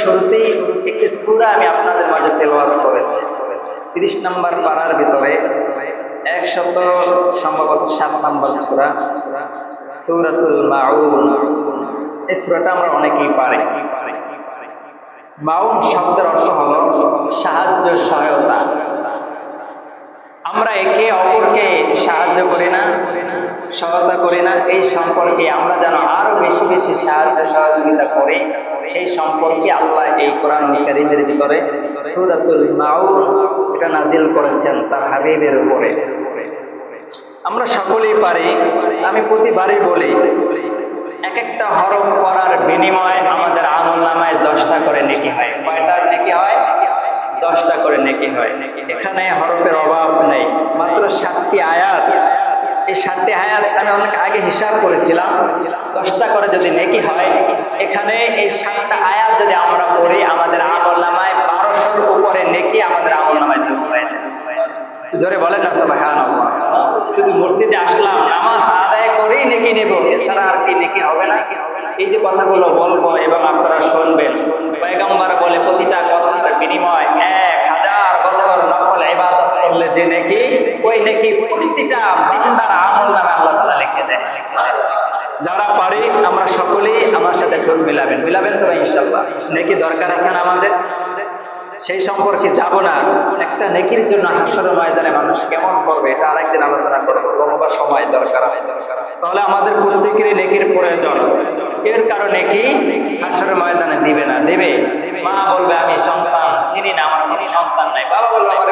শুরুতেই একটি সূরা আমি আপনাদের মাঝে তেলাওয়াত করেছি। তিরিশ নম্বর পাড়ার ভিতরে একশত সম্ভবত সাত নম্বর সূরা, সূরাতুল মাউন। এই সূরাটা আমরা অনেকেই পারি। মাউন শব্দের অর্থ হলো সাহায্য সহায়তা। আমরা একে অপরকে সাহায্য করি না, সহায়তা করি না। এই সম্পর্কে আমরা যেন আরও বেশি বেশি সাহায্য সহযোগিতা করি। সেই সম্পর্কে আল্লাহ এই কোরআন কারিমের ভিতরে সূরাতুল মাউন এটা নাজিল করেছেন তার হাবিবের উপরে। আমরা সকলেই পারি, আমি প্রতিবারই বলি এক একটা হরফ পড়ার বিনিময়ে আমাদের আমল নামায় দশটা করে নেকি হয়। কয়টা নেকি হয়? দশটা করে নেকি হয়। এখানে হরফের অভাব নেই, মাত্র সাতটি আয়াত। এই সাতটি আয়াত আমি অনেক আগে হিসাব করেছিলাম। দশটা করে যদি নেকি হয়, এখানে এই সাতটা আয়াত যদি আমরা পড়ি, আমাদের আমল নামায় বারোশোর উপরে নেকি আমাদের আমল নামায় হয়ে বলেন না সবাই হ্যাঁ শুধু মসজিদে আসলাম, নামাজ আদায় করেই নেকি নেব, এছাড়া আর কি নেকি হবে না। এই যে কথাগুলো বলব এবং আপনারা শুনবেন। পয়গম্বর বলে প্রতিটা কথার বিনিময় এক। যে নেকি ওই নেকি প্রতিটা বান্দার আমল নামে আল্লাহ তাআলা লিখে দেয়। যারা পারি, আমরা সকলেই আমার সাথে সুর মিলাবেন। মিলাবেন তো ইনশাল্লাহ নেকি দরকার আছেন আমাদের? সেই সম্পর্কে যাব না। একটা নেকির জন্য হাসর ময়দানে মানুষ কেমন করবে, এটা আরেকদিন আলোচনা করব। লম্বা সময় দরকার আছে। তাহলে আমাদের প্রত্যেকেরই নেকির প্রয়োজন। এর কারণে কি? হাসর ময়দানে দিবে না, দেবে। মা বলবে, আমি সন্তান, চিনি না আমার কোনো সন্তান নাই। বাবা বলবে, আমার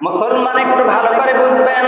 মুসলমান একটু ভালো করে বুঝবেন।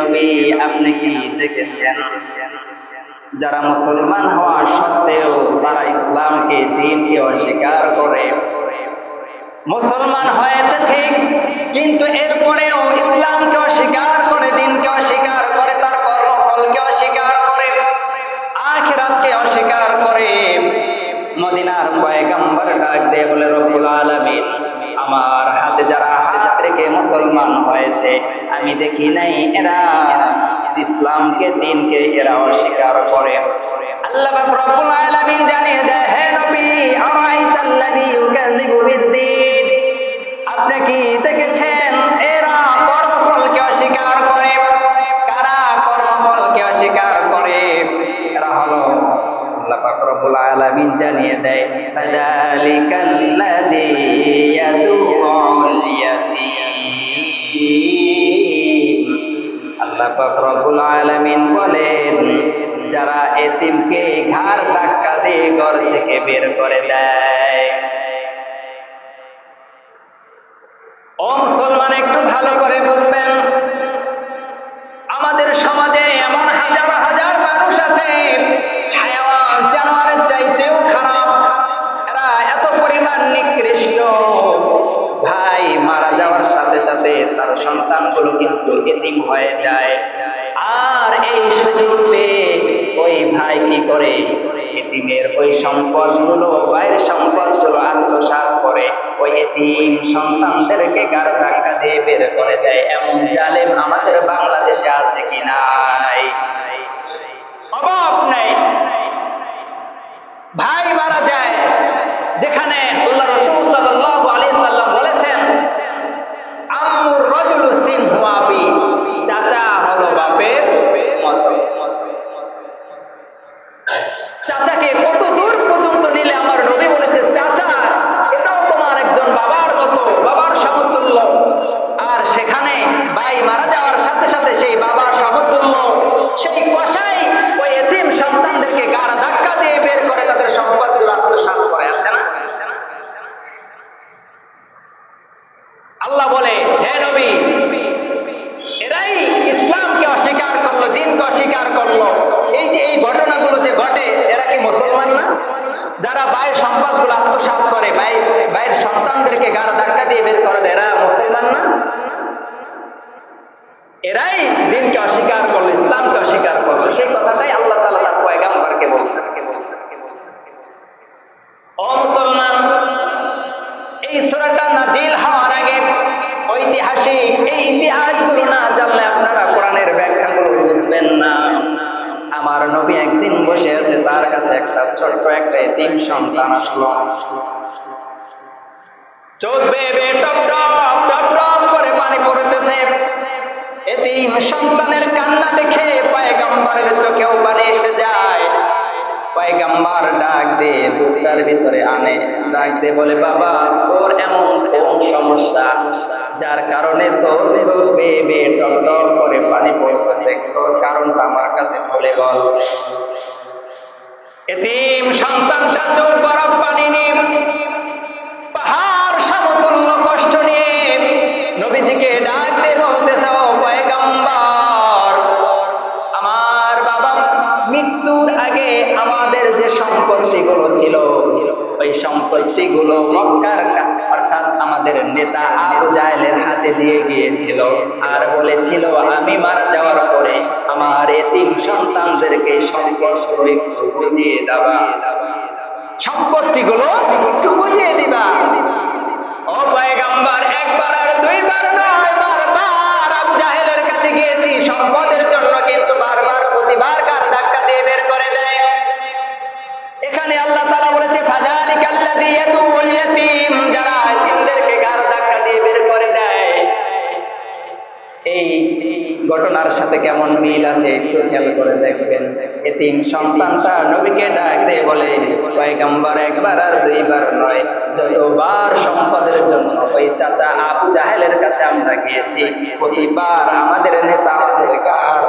নবী, আপনি কি দেখেছেন? যারা মুসলমান হওয়া সত্ত্বেও তারা ইসলামকে, দিনকে অস্বীকার করে। মুসলমান হয়েছে ঠিক, কিন্তু এরপরেও ইসলামকে অস্বীকার করে, দিনকে অস্বীকার করে, তার কর্মফলকে অস্বীকার করে, আখিরাতকে অস্বীকার করে। মদিনার পয়গাম্বার ডাক দিয়ে বলে, রব্বুল আলামিন আমার হাতে যারা হাত রেখে মুসলমান হয়েছে, আমি দেখি নাই এরা। ইসলামকে, দিনকে এরা অস্বীকার করে। আল্লাহ রব্বুল আলামিন আপনি কি দেখেছেন, এরা কর্মফলকে অস্বীকার করে? কারা কর্মফলকে অস্বীকার করে? এরা হলো আল্লাহ পাক আলামিন জানিয়ে দেয় রব্বুল আলামিন বলেন, যারা এতিমকে ঘাড় ধাক্কা দিয়ে ঘর থেকে বের করে দেয়। মুসলমান, একটু ভালো করে বুঝবেন, আমাদের সমাজে এমন হাজার হাজার মানুষ আছে জানোয়ারের চাইতেও খারাপ। এরা এত পরিমাণ নিকৃষ্ট। ভাই, মারা যাওয়ার সাথে সাথে তার সন্তানগুলো কিন্তু এতিম হয়ে যায়। আর এই সুযোগ ওই ভাই কি করে? এতিমের ওই সম্পদগুলো, ভাইয়ের সম্পদগুলো আত্মসাৎ করে। ওই এতিম সন্তানদেরকে গাড় ধাক্কা দিয়ে বের করে দেয়। এমন জালেম আমাদের বাংলাদেশে আছে কি নাই? অভাব নেই। ভাই মারা যায় যেখানে বলেছেন চাচা হলো বাপের মতো চাচাকে কত দূর পর্যন্ত নিলে আমার নবী বলেছে চাচা এটাও তোমার একজন বাবার মতো বাবার সমতুল্য আর সেখানে ভাই মারা যাওয়ার সাথে সাথে সেই বাবার সমতুল্য সেই কষাই ওই এতিম সন্তানদেরকে গাড় ধাক্কা দিয়ে বের করে তাদের সম্পদগুলো আত্মসাৎ করে আছে না আল্লাহ বলে হে নবী এরাই ইসলামকে অস্বীকার করল দিনকে অস্বীকার করল এই যে এই ঘটনাগুলো যে ঘটে এরা কি মুসলমান না যারা ভাইয়ের সম্পদগুলো আত্মসাৎ করে ভাই ভাইয়ের সন্তানদেরকে গাড় ধাক্কা দিয়ে বের করে দেয় এরা মুসলমান না এরাই দিনকে অস্বীকার করল ইসলামকে অস্বীকার করল সেই কথাটাই আল্লাহ তালা তার পয়গাম্বরকে বলতে ও মুসলমান এই সুরাটা নাজিল হওয়ার আগে ঐতিহাসিক এই ইতিহাসগুলো না জানলে আপনারা কোরআনের ব্যাখ্যাগুলো বুঝবেন না আমার নবী একদিন বসে আছে তার কাছে একটা ছোট্ট একটা তিন সন্তান আসলো। চোখ বেয়ে টপ টপ টপ টপ করে পানি পড়তেছে। এতিম সন্তানের কান্না দেখে পয়গাম্বরের চোখেও পানি এসে যায়। পয়গাম্বার ডাক দিয়ে বুকটার ভিতরে আনে, ডাক দিয়ে বলে, বাবা, তোর এমন কোন সমস্যা? যার কারণে তোর চোখ বেয়ে টপ টপ করে পানি পড়তেছে। তোর কারণটা আমার কাছে বলে বল। এতিম সন্তানটা চোখ বরফ পানি নিয়ে, পাহাড় সমতুল্য কষ্ট নিয়ে নবীজিকে ডাক দিয়ে বলতেছে ও আমার বাবা মৃত্যুর আগে আমাদের যে সম্পত্তিগুলো ছিল, ওই সম্পত্তিগুলো মক্কার অর্থাৎ আমাদের নেতা আবু জাহেলের হাতে দিয়ে গিয়েছিল। আর বলেছিল, আমি মারা যাওয়ার আমার এতিম সন্তানদেরকে দিয়ে দেওয়া সম্পত্তিগুলো একটু বুঝিয়ে দিবা। ও একবার আর দুইবার নয়, বারবার আবু জাহেলের কাছে গিয়েছি। সম্পদের জন্য কিন্তু বারবার প্রতিবার কার ধাক্কা দিয়ে বের করে দেয়। এখানে আল্লাহ তাআলা বলেছে যারা এতিমদেরকে ঘটনার সাথে কেমন মিল আছে একটু খেয়াল করে দেখবেন। এতিম সন্তানটা নবীকে ডাক দিয়ে বলে, পয়গাম্বর, একবার আর দুইবার নয়। যতবার সম্পদের জন্য ওই চাচা আবু জাহেলের কাছে আমরা গিয়েছি, প্রতিবার আমাদের নেতা আমাদের গাড়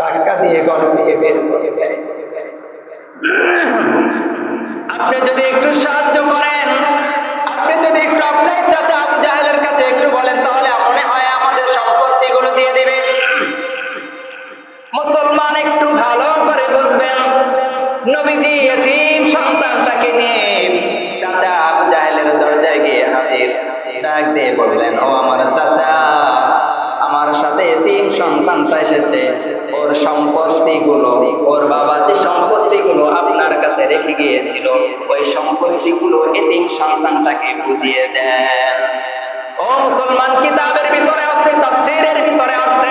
ধাক্কা দিয়ে গণ দিয়ে বের করে দেয়। আপনি যদি একটু সাহায্য করেন, আপনি যদি একটু আপনার চাচা আবু জাহেলের কাছে একটু বলেন, তাহলে মনে হয় আমাদের সম্পত্তি সম্পত্তিগুলো দিয়ে দিবে। মুসলমান একটু ভালো করে বুঝবেন। নবীজি এতিম সন্তানটাকে নিয়ে চাচা দরজায় গিয়ে হাজির। ডাক দিয়ে বললেন, ও আমার চাচা, আমার সাথে এসেছে। ওর সম্পত্তিগুলো, ওর বাবা যে সম্পত্তিগুলো আপনার কাছে রেখে গিয়েছিল, ওই সম্পত্তি এতিম সন্তানটাকে বুঝিয়ে দেন। ও মুসলমান, কিতাবের ভিতরে আছে, তাফসীরের ভিতরে আছে।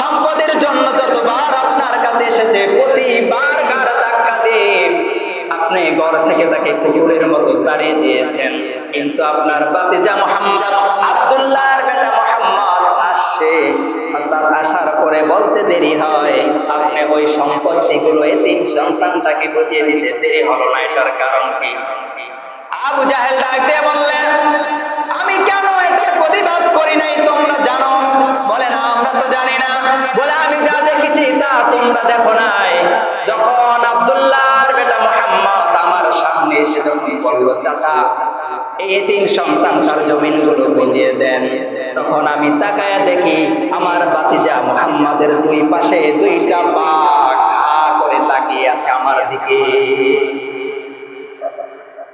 সম্পদের জন্য যতবার আপনার কাছে এসেছে, প্রতিবার ধাক্কা আপনি থেকে তাকে মতো তাড়িয়ে দিয়েছেন। কিন্তু আপনার মোহাম্মদ বেটা মোহাম্মদ আসছে। আসার পরে বলতে দেরি হয়, আপনি ওই সম্পত্তিগুলো এতিম সন্তানটাকে বুঝিয়ে দিতে দেরি হলো না, এটার কারণ কি? আবু জাহেল ডাক দিয়ে বললেন, আমি কেন এটার প্রতিবাদ করি নাই তোমরা জানো? বলে, না, আমরা তো জানি না। বলে, আমি যা দেখেছি তা তোমরা দেখো নাই। যখন আব্দুল্লাহর বেটা মোহাম্মদ আমার সামনে এসে যখন বলল, চাচা, এই তিন সন্তান তার জমিনগুলো বুঝিয়ে দেন। তখন আমি তাকায় দেখি আমার বাতিজা মোহাম্মদের দুই পাশে দুইটা বাঘ করে তাকিয়ে আছে আমার দিকে।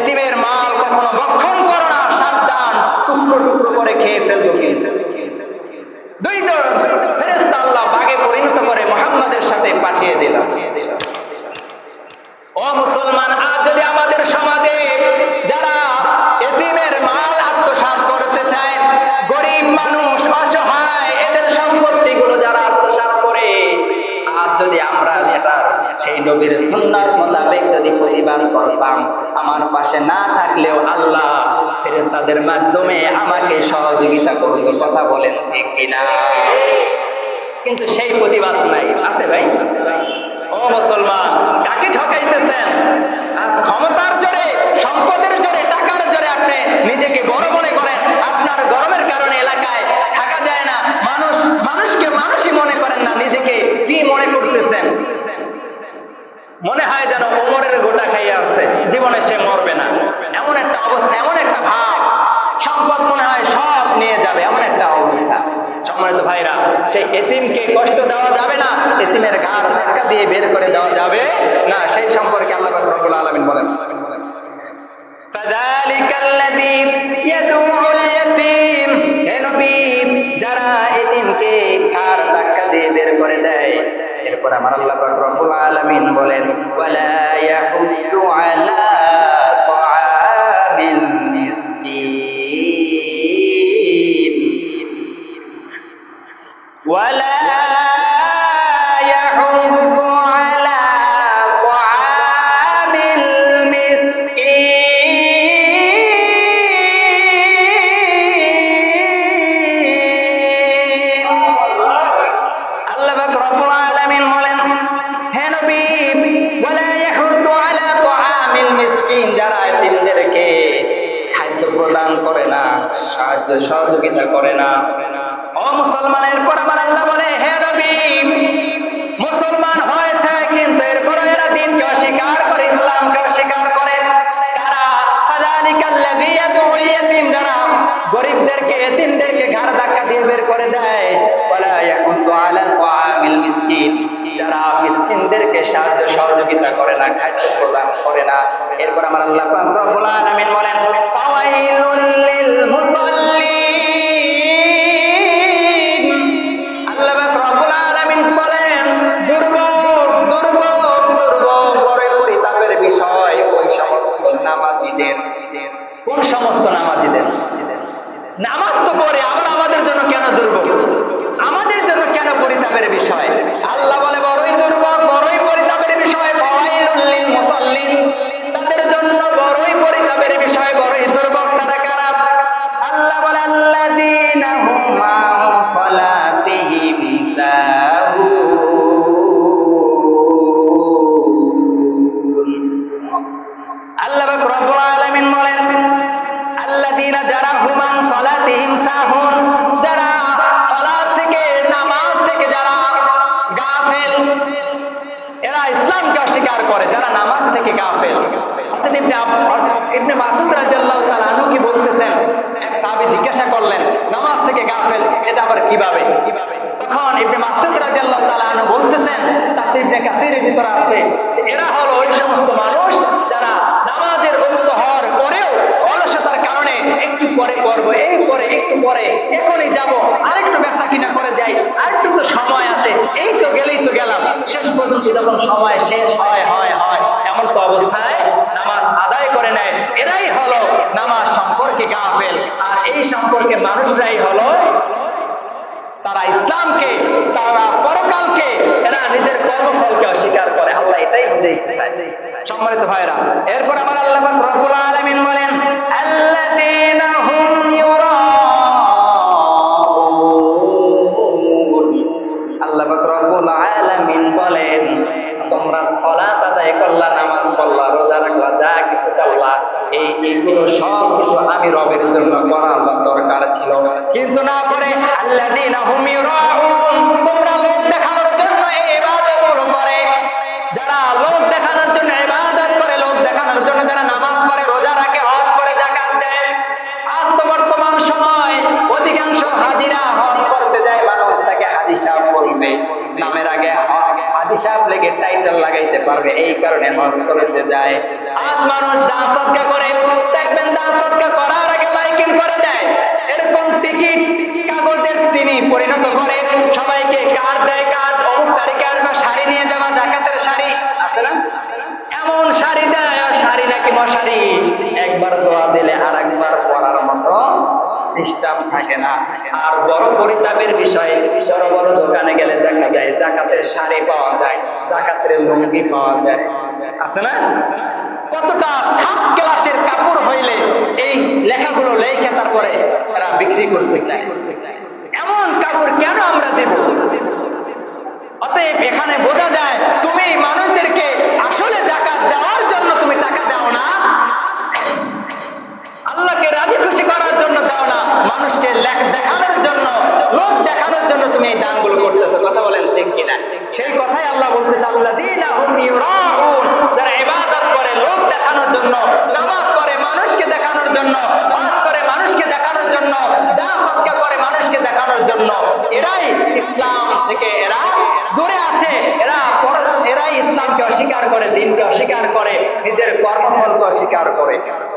এতিমের মাল কখনো ভক্ষণ করো না, সাবধান, টুকরো টুকরো করে খেয়ে ফেলব কিন্তু দুই জন। পাশে না থাকলেও আল্লাহ ফেরেস্তাদের মাধ্যমে আমাকে সহযোগিতা করবে কথা বলেন, ঠিক কিনা? কিন্তু সেই প্রতিবাদ নাই। আছে ভাই? ও মুসলমান, কাকে ঠকাইতেছেন? আজ ক্ষমতার জোরে, সম্পদের জোরে, টাকার জোরে আপনি নিজেকে বড় মনে করেন। আপনার গরমের কারণে এলাকায় থাকা যায় না। মানুষ, মানুষকে মানুষই মনে করেন না, নিজেকে কি মনে করতেছেন? মনে হয় যেন ওমরের সব নিয়ে যাবে এমন একটা অবস্থা সম্মানিত ভাইরা সেই এতিমকে কষ্ট দেওয়া যাবে না এতিমের ঘাড় ধাক্কা দিয়ে বের করে দেওয়া যাবে না সেই সম্পর্কে আল্লাহ রবুল আলমিন বলেন فذلك الذي يدعو اليتيم হে নবী যারা এতিমকে ঘাড় ধাক্কা দিয়ে বের করে দেয় এরপর আমার আল্লাহ পাক রব্বুল আলামিন বলেন ওয়ালা ইয়াহুদ্দু আলা সাহায্য সহযোগিতা করে না ও মুসলমানের পর আল্লাহ বলে, হে মুসলমান হয়েছে, কিন্তু এরা করে করে সহযোগিতা করে না করে না। এরপর আমার আল্লাহ বলেন তো আবার আমাদের জন্য কেন দুর্ভোগ? আমাদের জন্য কেন পরিতাপের বিষয়? আল্লাহ বলে, বড়ই দুর্ভোগ, বড়ই পরিতাপের বিষয়। তাদের জন্য বড়ই তখন ইবনে মাসুদ রাদিয়াল্লাহু তাআলা আনহু বলতেছেন তাফসীর ইবনে কাসিরের ভিতরে আছে। এরা হলো ওই সমস্ত মানুষ যারা নামাজের উক্ত হওয়ার পরেও অলসতার কারণে একটু পরে করব এই পরে একটু পরে, এখনই যাব, আরেকটু বেচা কিনা করে যাই, আরেকটু তো সময় আছে, এই তো গেলেই তো গেলাম। শেষ পর্যন্ত যখন সময় শেষ হয় হয় হয়, এমন তো অবস্থায় নামাজ আদায় করে নেয়। এরাই হলো নামাজ সম্পর্কে গাফেল। আর এই সম্পর্কে মানুষরাই হলো তারা ইসলামকে, তারা পরকালকে, এরা নিজের কর্মফলকে অস্বীকার করে। আল্লাহ এটাই সম্মানিত ভাইরা এরপর আমার আল্লাহ রবুল রব্বুল বলে ছিল কিন্তু না করে আল্লাহ দিন তোমরা সিস্টেম থাকে না। আর বড় পরিতাপের বিষয়, বড় বড় দোকানে গেলে দেখা যায়, জাকাতের শাড়ি পাওয়া যায়, জাকাতের লুঙ্গি পাওয়া যায়। আছে না? কতটা থার্ড ক্লাসের কাপড় হইলে এই লেখাগুলো লেখে তারপরে তারা বিক্রি করতে চায়। এমন কাপড় কেন আমরা দেব? অতএব এখানে বোঝা যায়, তুমি মানুষদেরকে আসলে টাকা দেওয়ার জন্য তুমি টাকা দাও না। আল্লাহকে রাজি খুশি করার জন্য দাও না। মানুষকে লেখ দেখানোর জন্য লোক দেখানোর জন্য তুমি এই দানগুলো করতেছো। কথা বলেন ঠিক কিনা? সেই কথাই আল্লাহ বলতেছে, আল্লাযীনা হুম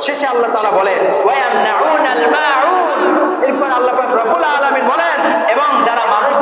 শেষে আল্লাহ তারা বলেন এরপর আল্লাহ রবুল আলমিন বলেন এবং যারা মানুষ